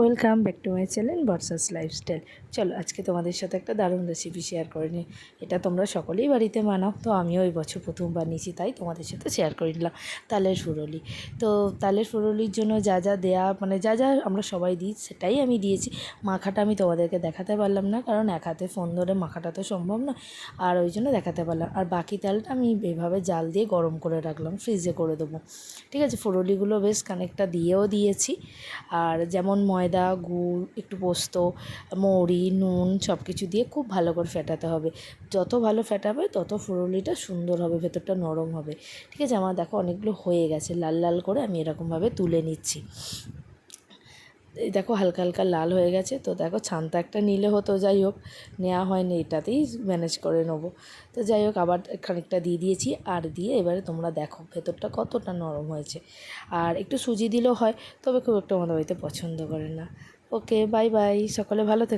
Welcome back to my channel Barsha's lifestyle. চলো, আজকে তোমাদের সাথে একটা দারুণ রেসিপি শেয়ার করে নিই। এটা তোমরা সকলেই বাড়িতে বানাও। তো আমিও ওই বছর প্রথম বানিয়েছি, তাই তোমাদের সাথে শেয়ার করে নিলাম। তালের ফুরলি তো তালের ফুরলির জন্য যা যা দেয়া মানে যা যা আমরা সবাই দিই, সেটাই আমি দিয়েছি। মাখাটা আমি তোমাদেরকে দেখাতে পারলাম না, কারণ এক হাতে ফোন ধরে মাখাটা তো সম্ভব না, আর ওই জন্য দেখাতে পারলাম। আর বাকি তালটা আমি এভাবে জাল দিয়ে গরম করে রাখলাম ফ্রিজে করে দেবো। ঠিক আছে ফুরলিগুলো বেশ খানিকটা দিয়েও দিয়েছি। আর যেমন ময়দা, গুড়, একটু পোস্ত, মৌরি, নুন সব কিছু দিয়ে খুব ভালো করে ফেটাতে হবে। যত ভালো ফেটাবে তত ফুরুলিটা সুন্দর হবে, ভেতরটা নরম হবে। ঠিক আছে? আমার দেখো অনেকগুলো হয়ে গেছে, লাল লাল করে আমি এরকমভাবে তুলে নিচ্ছি। এই দেখো হালকা হালকা লাল হয়ে গেছে। তো দেখো ছানটা একটা নিলে হতো, যাই হোক নেওয়া হয়নি, এটাতেই ম্যানেজ করে নেব। তো যাই হোক, আবার খানিকটা দিয়ে দিয়েছি, আর দিয়ে এবারে তোমরা দেখো ভেতরটা কতটা নরম হয়েছে। আর একটু সুজি দিলেও হয়, তবে খুব একটা আমাদের বাড়িতে পছন্দ করে না। ওকে বাই বাই সকলে ভালো থেকো।